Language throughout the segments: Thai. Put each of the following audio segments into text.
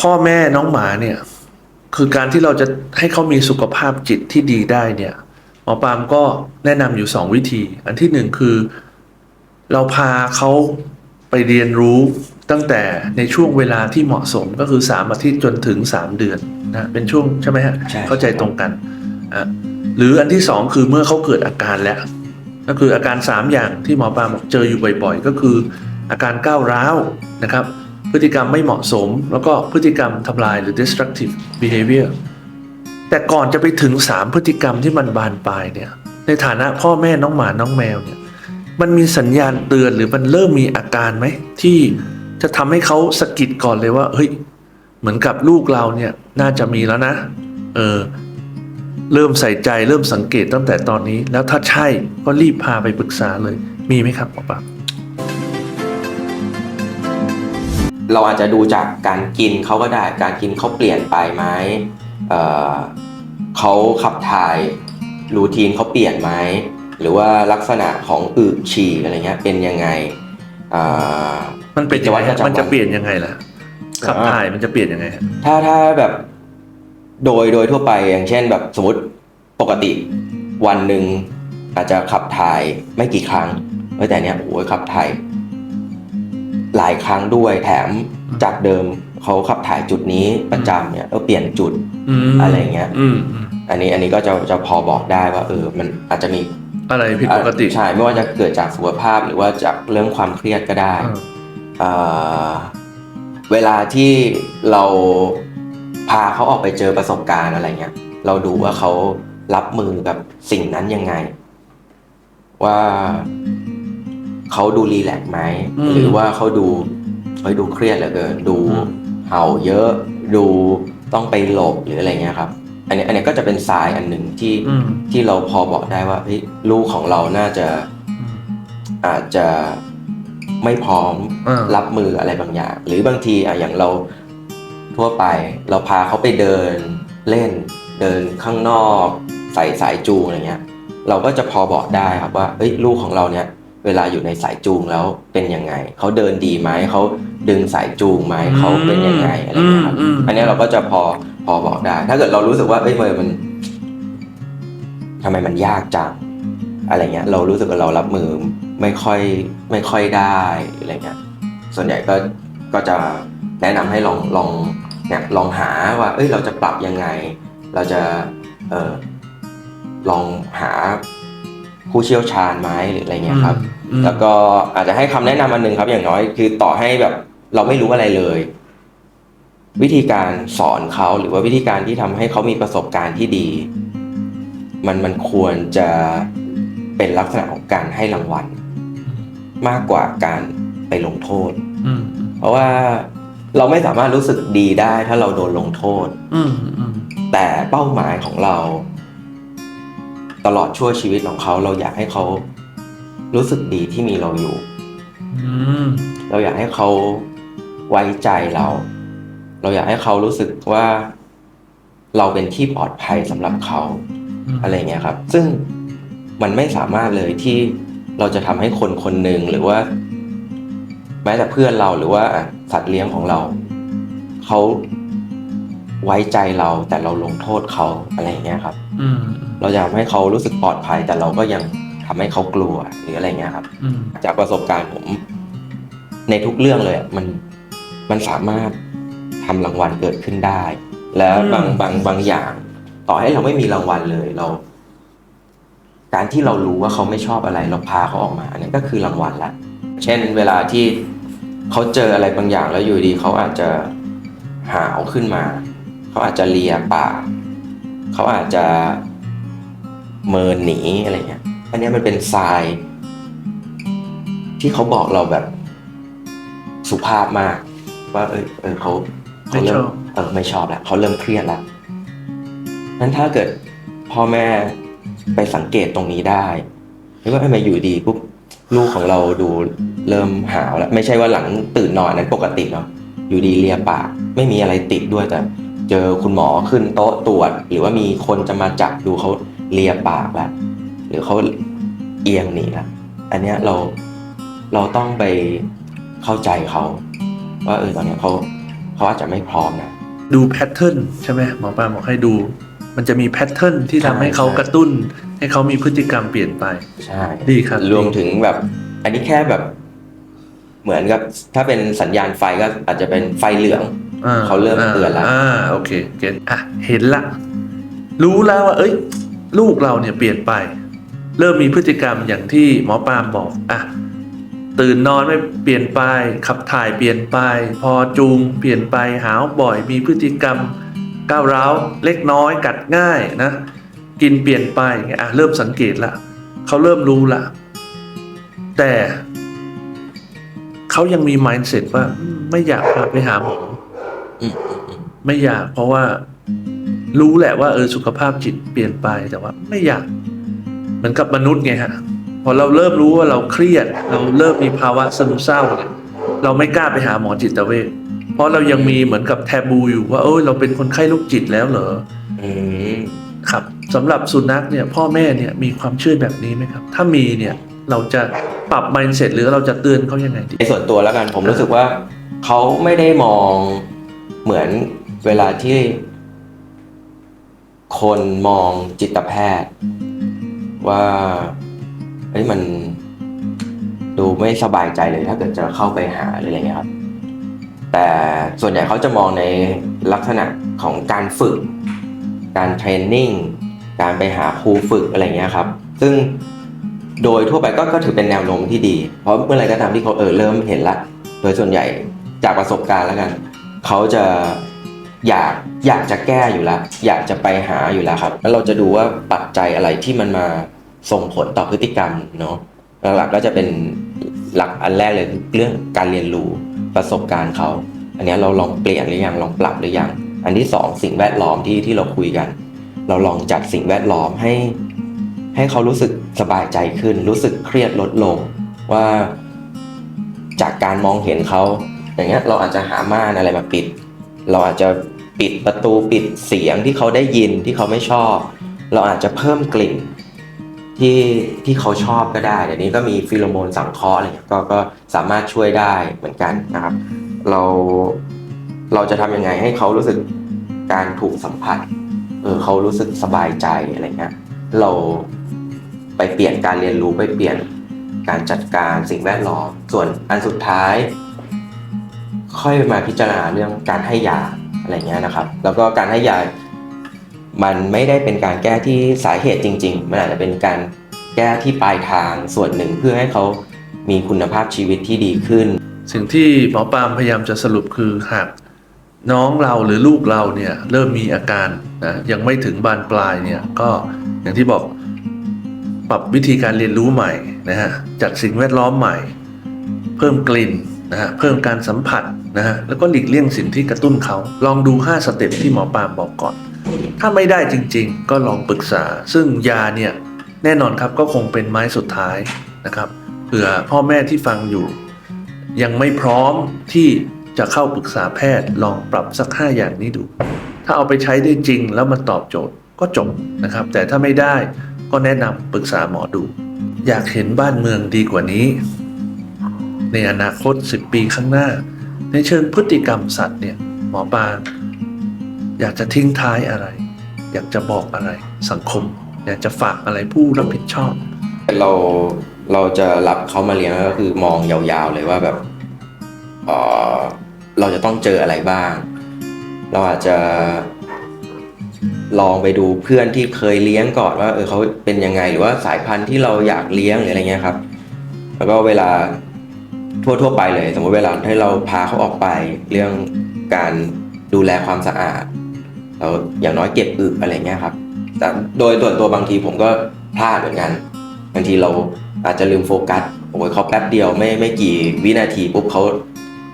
พ่อแม่น้องหมาเนี่ย คือการที่เราจะให้เขามีสุขภาพจิตที่ดีได้เนี่ยหมอปามก็แนะนำอยู่สองวิธี อันที่หนึ่งคือ เราพาเขาไปเรียนรู้ตั้งแต่ในช่วงเวลาที่เหมาะสมก็คือสามอาทิตย์จนถึงสามเดือนนะเป็นช่วงใช่ไหมฮะใช่เข้าใจตรงกันอะหรืออันที่สองคือเมื่อเขาเกิดอาการแล้ว ก็คืออาการสามอย่างที่หมอปลาบอกเจออยู่บ่อย ๆ ก็คืออาการก้าวร้าวนะครับ พฤติกรรมไม่เหมาะสม แล้วก็พฤติกรรมทำลายหรือ destructive behavior แต่ก่อนจะไปถึงสามพฤติกรรมที่มันบานปลายเนี่ยในฐานะพ่อแม่น้องหมาน้องแมวเนี่ยมันมีสัญญาณเตือนหรือมันเริ่มมีอาการไหม ที่จะทำให้เขาสะกิดก่อนเลยว่าเฮ้ยเหมือนกับลูกเราเนี่ยน่าจะมีแล้วนะเออเริ่มใส่ใจเริ่มสังเกตตั้งแต่ตอนนี้ แล้วถ้าใช่ก็รีบพาไปปรึกษาเลยมีไหมครับหมอปลา เราอาจจะดูจากการกินเขาก็ได้ การกินเขาเปลี่ยนไปไหมเอ่อเขาขับถ่ายรูทีนเขาเปลี่ยนไหมหรือว่าลักษณะของอึฉี่อะไรเงี้ยเป็นยังไงอ่ามันเป็นยังไงกิจวัตรประจำวันมันจะเปลี่ยนยังไงล่ะขับถ่ายมันจะเปลี่ยนยังไงฮะถ้าถ้าแบบโดยโดยทั่วไปอย่างเช่น แบบสมมติปกติวันหนึ่งอาจจะขับถ่ายไม่กี่ครั้งเฮ้ยแต่เนี้ยโอ้ยขับถ่าย หลายครั้งด้วยแถมจากเดิมเขาขับถ่ายจุดนี้ประจำเนี่ยแล้วเปลี่ยนจุดมอะไรเงี้ยอืมอืมอันนี้อันนี้ก็จะจะพอบอกได้ว่าเออมันอาจจะมีอะไรผิดปกติใช่ไม่ว่าจะเกิดจากสุขภาพหรือว่าจากเรื่องความเครียดก็ได้อ่าเอ่อเวลาที่เราพาเขาออกไปเจอประสบการณ์อะไรเงี้ย เราดูว่าเขารับมือกับสิ่งนั้นยังไง ว่า เขาดูรีแลกซ์ไหมอืม หรือว่าเขาดูเฮ้ยดูเครียดเหลือเกินดูอืมเห่าเยอะ ดูต้องไปหลบหรืออะไรเงี้ยครับ อันนี้อันนี้ก็จะเป็นทรายอันหนึ่งที่อืมที่เราพอบอกได้ว่าเฮ้ยลูกของเราน่าจะอืมอาจจะไม่พร้อมอ่ารับมืออะไรบางอย่าง หรือบางทีอะอย่างเราทั่วไป เราพาเขาไปเดินเล่น เดินข้างนอก ใส่สายจูงอะไรเงี้ย เราก็จะพอบอกได้ครับว่าเอ้ยลูกของเราเนี่ย เวลาอยู่ในสายจูงแล้วเป็นยังไง เขาเดินดีไหมเขาดึงสายจูงไหมเขาเป็นยังไงอะไรเงี้ยครับอืมอืม อันนี้เราก็จะพอพอบอกได้ ถ้าเกิดเรารู้สึกว่าเอ้ยมันทำไมมันยากจังอะไรเงี้ย เรารู้สึกว่าเรารับมือไม่ค่อยไม่ค่อยได้อะไรเงี้ยส่วนใหญ่ก็ก็จะแนะนำให้ลองลองเนี่ยลองหาว่า เอ้ยเราจะปรับยังไง เราจะเออลองหา ผู้เชี่ยวชาญไหมหรืออะไรเงี้ยครับ อืม แล้วก็อาจจะให้คำแนะนำอันหนึ่งครับ อย่างน้อยคือต่อให้แบบเราไม่รู้อะไรเลย วิธีการสอนเขาหรือว่าวิธีการที่ทำให้เขามีประสบการณ์ที่ดี มันมันควรจะเป็นลักษณะของการให้รางวัล มากกว่าการไปลงโทษ อืมเพราะว่าเราไม่สามารถรู้สึกดีได้ถ้าเราโดนลงโทษ อืมอืมแต่เป้าหมายของเรา ตลอดชั่วชีวิตของเขาเราอยากให้เขารู้สึกดีที่มีเราอยู่อืมเราอยากให้เขาไว้ใจเรา เราอยากให้เขารู้สึกว่าเราเป็นที่ปลอดภัยสำหรับเขาอืมอะไรเงี้ยครับ ซึ่งมันไม่สามารถเลยที่เราจะทำให้คนคนหนึ่งหรือว่า แม้แต่เพื่อนเราหรือว่าอะสัตว์เลี้ยงของเราเขาไว้ใจเราแต่เราลงโทษเขาอะไรเงี้ยครับอืม เราอยากให้เขารู้สึกปลอดภัย แต่เราก็ยังทำให้เขากลัวหรืออะไรเงี้ยครับอืมจากประสบการณ์ผม ในทุกเรื่องเลยอะมันมันสามารถทำรางวัลเกิดขึ้นได้ แล้วบางบางบางอย่าง ต่อให้เราไม่มีรางวัลเลยเรา การที่เรารู้ว่าเขาไม่ชอบอะไร เราพาเขาออกมาอันนี้ก็คือรางวัลละเช่น เวลาที่เขาเจออะไรบางอย่างแล้วอยู่ดีเขาอาจจะหาวขึ้นมา เขาอาจจะเลียปาก เขาอาจจะเมินหนีอะไรเงี้ย อันนี้มันเป็นทราย ที่เขาบอกเราแบบสุภาพมาก ว่า เออเออเขาเขาเริ่มเออไม่ชอบแล้วเขาเริ่มเครียดแล้วนั้นถ้าเกิดพ่อแม่ไปสังเกตตรงนี้ได้หรือว่าทำไมอยู่ดีปุ๊บลูกของเราดูเริ่มหาวแล้วไม่ใช่ว่าหลังตื่นนอนนั้นปกติเนาะอยู่ดีเลียปาก ไม่มีอะไรติดด้วยแต่ เจอคุณหมอขึ้นโต๊ะตรวจ หรือว่ามีคนจะมาจับดูเขาเลียปากแล้วหรือเขาเอียงหนีแล้วอันเนี้ยเราเราต้องไปเข้าใจเขาว่าเออตอนเนี้ยเขาเเขาอาจจะไม่พร้อมนะดูแพทเทิร์นใช่ไหมหมอปลาบอกให้ดู มันจะมีแพทเทิร์นที่ทำให้เขาใช่กระตุ้น ให้เขามีพฤติกรรมเปลี่ยนไปใช่ดีครับรวมถึงแบบ อันนี้แค่แบบ เหมือนกับถ้าเป็นสัญญาณไฟก็อาจจะเป็นไฟเหลืองอ่ เขาเริ่มเตือนละอ่าโอเคเก็ตอะเห็นละรู้แล้วว่า เอ้ย ลูกเราเนี่ยเปลี่ยนไป เริ่มมีพฤติกรรมอย่างที่หมอปาล์มบอกอะตื่นนอนไม่เปลี่ยนไป ขับถ่ายเปลี่ยนไป พอจูงเปลี่ยนไปหาวบ่อยมีพฤติกรรมก้าวร้าวเล็กน้อยกัดง่ายนะกินเปลี่ยนไปอย่างเงี้ยอะเริ่มสังเกตละเขาเริ่มรู้ละแต่เขายังมี mindset ว่าอืมไม่อยากพาไปหาหมออืมอืมอืม ไม่อยากเพราะว่ารู้แหละว่าเออสุขภาพจิตเปลี่ยนไปแต่ว่าไม่อยากเหมือนกับมนุษย์ไงฮะพอเราเริ่มรู้ว่าเราเครียด เราเริ่มมีภาวะซึมเศร้าเนี่ยเราไม่กล้าไปหาหมอจิตเวชเพราะเรายังมีเหมือนกับแทบูอยู่ว่าเอยเราเป็นคนไข้โรคจิตแล้วเหรออืมครับสำหรับสุนัขเนี่ยพ่อแม่เนี่ยมีความเชื่อแบบนี้ไหมครับ ถ้ามีเนี่ยเราจะปรับ mindset หรือเราจะเตือนเขายังไงดีในส่วนตัวแล้วกันผมรู้สึกว่าเขาไม่ได้มอง เหมือนเวลาที่คนมองจิตแพทย์ ว่าเฮ้ยมันดูไม่สบายใจเลยถ้าเกิดจะเข้าไปหาหรืออะไรเงี้ยครับ แต่ส่วนใหญ่เขาจะมองในลักษณะของการฝึก การเทรนนิ่ง การไปหาครูฝึกอะไรเงี้ยครับ ซึ่งโดยทั่วไปก็ก็ถือเป็นแนวโน้มที่ดี เพราะเมื่อไรก็ตามที่เขาเออเริ่มเห็นละ โดยส่วนใหญ่จากประสบการณ์แล้วกัน เขาจะอยากอยากจะแก้อยู่แล้ว อยากจะไปหาอยู่แล้วครับ แล้วเราจะดูว่าปัจจัยอะไรที่มันมาส่งผลต่อพฤติกรรมเนาะหลักๆก็จะเป็นหลักอันแรกเลยคือเรื่องการเรียนรู้ประสบการณ์เขา อันนี้เราลองเปลี่ยนหรือยังลองปรับหรือยังอันที่สองสิ่งแวดล้อมที่ที่เราคุยกัน เราลองจัดสิ่งแวดล้อมให้ ให้เขารู้สึกสบายใจขึ้น รู้สึกเครียดลดลงว่าจากการมองเห็นเขา อย่างเงี้ยเราอาจจะหาม่านอะไรมาปิด เราอาจจะปิดประตูปิดเสียงที่เขาได้ยินที่เขาไม่ชอบ เราอาจจะเพิ่มกลิ่นที่ที่เขาชอบก็ได้เดี๋ยวนี้ก็มีฟีโรโมนสังเคราะห์อะไรเงี้ยก็ก็สามารถช่วยได้เหมือนกันนะครับ เราเราจะทำยังไงให้เขารู้สึกการถูกสัมผัสเออเขารู้สึกสบายใจอะไรเงี้ยเราไปเปลี่ยนการเรียนรู้ไปเปลี่ยนการจัดการสิ่งแวดล้อมส่วนอันสุดท้าย ค่อยมาพิจารณาเรื่องการให้ยาอะไรเงี้ยนะครับ แล้วก็การให้ยามันไม่ได้เป็นการแก้ที่สาเหตุจริง ๆ มันอาจจะเป็นการแก้ที่ปลายทางส่วนหนึ่งเพื่อให้เขามีคุณภาพชีวิตที่ดีขึ้น สิ่งที่หมอปามพยายามจะสรุปคือหากน้องเราหรือลูกเราเนี่ยเริ่มมีอาการนะยังไม่ถึงบานปลายเนี่ยก็อย่างที่บอกปรับวิธีการเรียนรู้ใหม่นะฮะจัดสิ่งแวดล้อมใหม่ เพิ่มกลิ่นนะฮะเพิ่มการสัมผัส นะฮะแล้วก็หลีกเลี่ยงสิ่งที่กระตุ้นเขา ลองดู 5 สเต็ปที่หมอปาล์มบอกก่อน ถ้าไม่ได้จริงๆ ก็ลองปรึกษา ซึ่งยาเนี่ยแน่นอนครับก็คงเป็นไม้สุดท้ายนะครับเผื่อพ่อแม่ที่ฟังอยู่ ยังไม่พร้อมที่จะเข้าปรึกษาแพทย์ลองปรับสัก 5 อย่างนี้ดู ถ้าเอาไปใช้ได้จริงแล้วมันตอบโจทย์ก็จบนะครับ แต่ถ้าไม่ได้ก็แนะนำปรึกษาหมอดู อยากเห็นบ้านเมืองดีกว่านี้ ในอนาคต 10 ปีข้างหน้า ในเชิงพฤติกรรมสัตว์เนี่ยหมอปลาอยากจะทิ้งท้ายอะไร อยากจะบอกอะไรสังคม อยากจะฝากอะไรผู้รับผิดชอบ เราเราจะรับเขามาเลี้ยงก็คือมองยาวๆเลยว่าแบบเออเราจะต้องเจออะไรบ้าง เราอาจจะลองไปดูเพื่อนที่เคยเลี้ยงก่อนว่าเออเขาเป็นยังไงหรือว่าสายพันธุ์ที่เราอยากเลี้ยงหรืออะไรเงี้ยครับ แล้วก็เวลา ทั่วๆไปเลย สมมติเวลาที่เราพาเขาออกไปเรื่องการดูแลความสะอาดเราอย่างน้อยเก็บอึอะไรเงี้ยครับ แต่โดยส่วนตัวบางทีผมก็พลาดเหมือนกันบางทีเราอาจจะลืมโฟกัสโอ้ยเขาแป๊บเดียวไม่ไม่กี่วินาทีปุ๊บเขา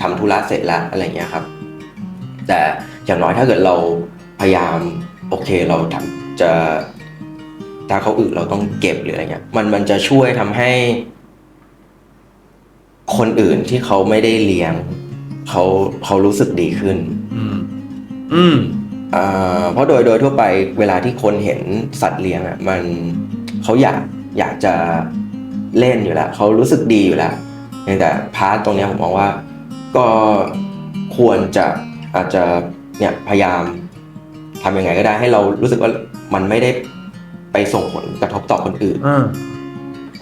ทำธุระเสร็จแล้วอะไรเงี้ยครับ แต่อย่างน้อยถ้าเกิดเราพยายามโอเคเราทำจะถ้าเขาอึเราต้องเก็บหรืออะไรเงี้ยมันมันจะช่วยทำให้ คนอื่นที่เขาไม่ได้เลี้ยงเขาเขารู้สึกดีขึ้น อืม อืม อ่าเพราะโดยโดยทั่วไปเวลาที่คนเห็นสัตว์เลี้ยงอะมันเขาอยากอยากจะเล่นอยู่แล้วเขารู้สึกดีอยู่แล้วเพียงแต่พาร์ทตรงเนี้ยผมมองว่า ก็ควรจะอาจจะเนี่ยพยายามทำยังไงก็ได้ให้เรารู้สึกว่ามันไม่ได้ไปส่งผลกระทบต่อคนอื่นอ่า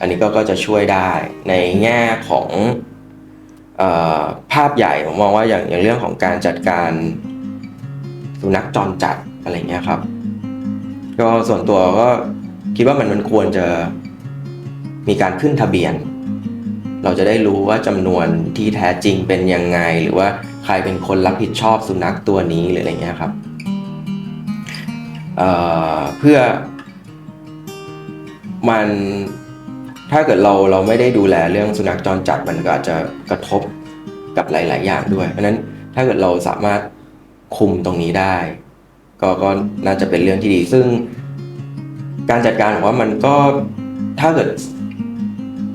อันนี้ก็ก็จะช่วยได้ในแง่ของออภาพใหญ่ผมมองว่าอย่างอย่างเรื่องของการจัดการสุนัขจรจัดอะไรเงี้ยครับ ก็ส่วนตัวก็คิดว่ามันมันควรจะมีการขึ้นทะเบียน เราจะได้รู้ว่าจำนวนที่แท้จริงเป็นยังไง หรือว่าใครเป็นคนรับผิดชอบสุนัขตัวนี้หรืออะไรเงี้ยครับเเพื่อมัน ถ้าเกิดเราเราไม่ได้ดูแลเรื่องสุนัขจรจัดมันก็อาจจะกระทบกับหลาย ๆ อย่างด้วย เพราะฉะนั้นถ้าเกิดเราสามารถคุมตรงนี้ได้ ก็ก็น่าจะเป็นเรื่องที่ดี ซึ่งการจัดการผมว่ามันก็ถ้าเกิด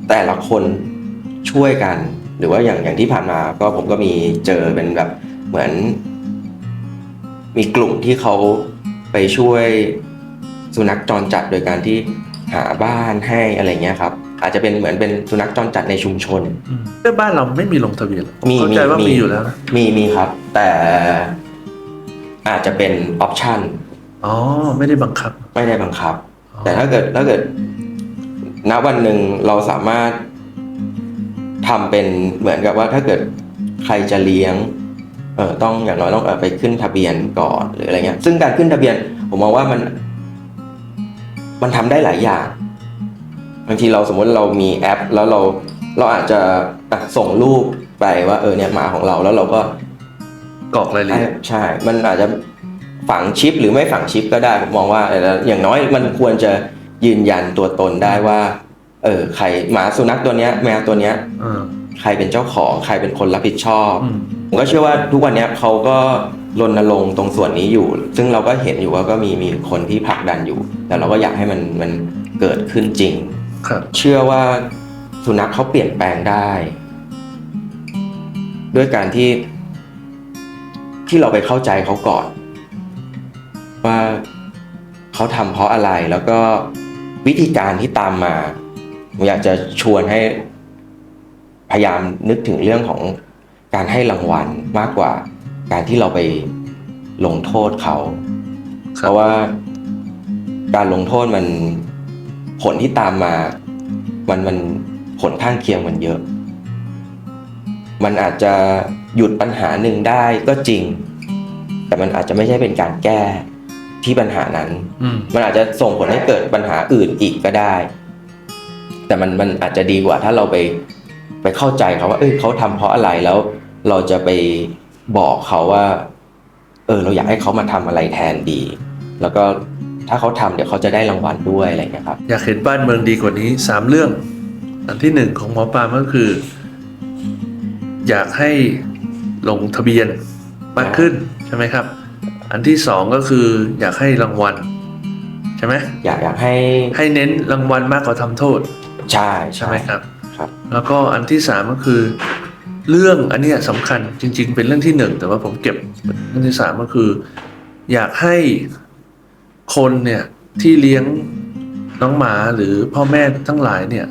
แต่ละคนช่วยกัน หรือว่าอย่างอย่างที่ผ่านมา ก็ผมก็มีเจอเป็นแบบเหมือน มีกลุ่มที่เขาไปช่วยสุนัขจรจัดโดยการที่หาบ้านให้อะไรเงี้ยครับ อาจจะเป็นเหมือนเป็นสุนัขจรจัดในชุมชนอืมแต่บ้านเราไม่มีลงทะเบียนหรอผมมีเข้าใจว่ามีมีอยู่แล้วนะมีมีครับ แต่อาจจะเป็นออปชันอ๋อไม่ได้บังคับ ไม่ได้บังคับอ๋อแต่ถ้าเกิดถ้าเกิดณวันหนึ่งเราสามารถทำเป็นเหมือนกับว่าถ้าเกิดใครจะเลี้ยงเออต้องอย่างน้อยต้องเอาไปขึ้นทะเบียนก่อนหรืออะไรเงี้ย ซึ่งการขึ้นทะเบียน ผมมองว่ามัน มันทำได้หลายอย่าง บางทีเราสมมติเรามีแอป แล้วเราเราอาจจะอะส่งรูปไปว่าเออเนี่ยหมาของเราแล้วเราก็กรอกรายละเอียดใช่ มันอาจจะฝังชิปหรือไม่ฝังชิปก็ได้ผมมองว่าแต่อย่างน้อยมันควรจะยืนยันตัวตนได้ว่า เออใครหมาสุนัขตัวเนี้ย แมวตัวเนี้ยอ่าใครเป็นเจ้าของใครเป็นคนรับผิดชอบอืมผมก็เชื่อว่าทุกวันเนี้ยเขาก็รณรงค์ตรงส่วนนี้อยู่ ซึ่งเราก็เห็นอยู่ว่าก็มีมีคนที่ผลักดันอยู่ แต่เราก็อยากให้มันมันเกิดขึ้นจริง ครับ เชื่อว่าสุนัขเขาเปลี่ยนแปลงได้ ด้วยการที่ ที่เราไปเข้าใจเขาก่อน ว่าเขาทำเพราะอะไรแล้วก็วิธีการที่ตามมาผมอยากจะชวนให้ พยายามนึกถึงเรื่องของการให้รางวัลมากกว่า การที่เราไปลงโทษเขา เพราะว่าการลงโทษมัน ผลที่ตามมา มันมันผลข้างเคียงมันเยอะ มันอาจจะหยุดปัญหาหนึ่งได้ก็จริง แต่มันอาจจะไม่ใช่เป็นการแก้ที่ปัญหานั้นอืมมันอาจจะส่งผลให้เกิดปัญหาอื่นอีกก็ได้ แต่มันมันอาจจะดีกว่าถ้าเราไปไปเข้าใจเขาว่า เอ้ยเขาทำเพราะอะไรแล้ว เราจะไปบอกเขาว่า เออ เราอยากให้เขามาทำอะไรแทนดี แล้วก็ ถ้าเขาทำเดี๋ยวเขาจะได้รางวัลด้วยอะไรอย่างเงี้ยครับอยากเห็นบ้านเมืองดีกว่านี้สามเรื่อง อันที่หนึ่งของหมอปลาก็คือ อยากให้ลงทะเบียนมากขึ้นใช่ไหมครับ อันที่สองก็คืออยากให้รางวัลใช่ไหมอยากอยากให้ให้เน้นรางวัลมากกว่าทำโทษใช่ใช่ไหมครับ ครับ แล้วก็อันที่สามก็คือ เรื่องอันเนี้ยสำคัญจริง ๆ เป็นเรื่องที่หนึ่งแต่ว่าผมเก็บเรื่องที่สามก็คือ อยากให้ คนเนี่ยที่เลี้ยงน้องหมาหรือพ่อแม่ทั้งหลายเนี่ย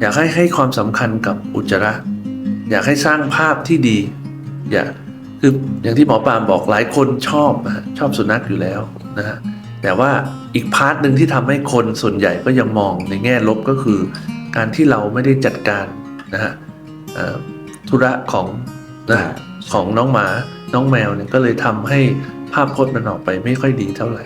อยากให้ให้ความสำคัญกับอุจจาระ อยากให้สร้างภาพที่ดี อย่าคืออย่างที่หมอปามบอกหลายคนชอบชอบสุนัขอยู่แล้วนะฮะแต่ว่าอีกพาร์ทหนึ่งที่ทำให้คนส่วนใหญ่ก็ยังมองในแง่ลบก็คือ การที่เราไม่ได้จัดการนะฮะธุระของนะของน้องหมาน้องแมวเนี่ยก็เลยทำให้ ภาพพจน์มันออกไปไม่ค่อยดีเท่าไหร่